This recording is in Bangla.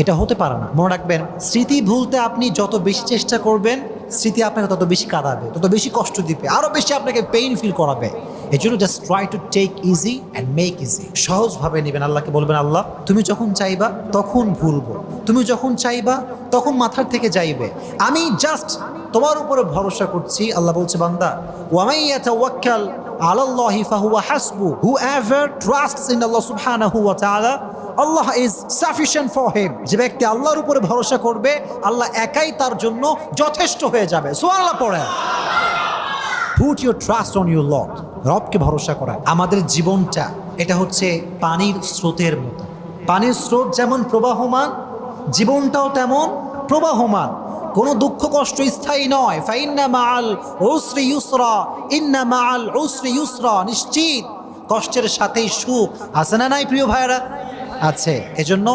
এটা হতে পারে না। মনে রাখবেন, স্মৃতি ভুলতে আপনি যত বেশি চেষ্টা করবেন, স্মৃতি আপনাকে তত বেশি কাঁদাবে, তত বেশি কষ্ট দিবে আরও বেশি আপনাকে পেইন ফিল করাবে। এই জন্য just try to take easy and make easy সহজভাবে নেবেন আল্লাহকে, বলবেন, আল্লাহ, তুমি যখন চাইবা, তখন ভুলবো। তুমি যখন চাইবা, তখন মাথার থেকে যাইবে। আমি জাস্ট তোমার উপরে ভরসা করছি। আল্লাহ বলছে, বান্দা ওয়ামাইয়া তাওয়াক্কাল আলাল্লাহি ফাহুয়া হাসবু। Whoever trusts in Allah subhanahu wa ta'ala Allah is sufficient for him যে ব্যক্তি আল্লাহর উপরে ভরসা করবে, আল্লাহ একাই তার জন্য যথেষ্ট হয়ে যাবে। সুবহানাল্লাহ পড়ে put your trust on your lord রবকে ভরসা করা। আমাদের জীবনটা, এটা হচ্ছে পানির স্রোতের মতো। পানির স্রোত যেমন প্রবাহমান, জীবনটাও তেমন প্রবাহমান। কোনো দুঃখ, কষ্ট স্থায়ী নয়। ফাইন্না মাআল উসরি ইউসরা, ইন্না মাআল উসরি ইউসরা, নিশ্চিত। কষ্টের সাথেই সুখ। আছে না নাই, প্রিয় ভাইয়েরা? আছে। এজন্য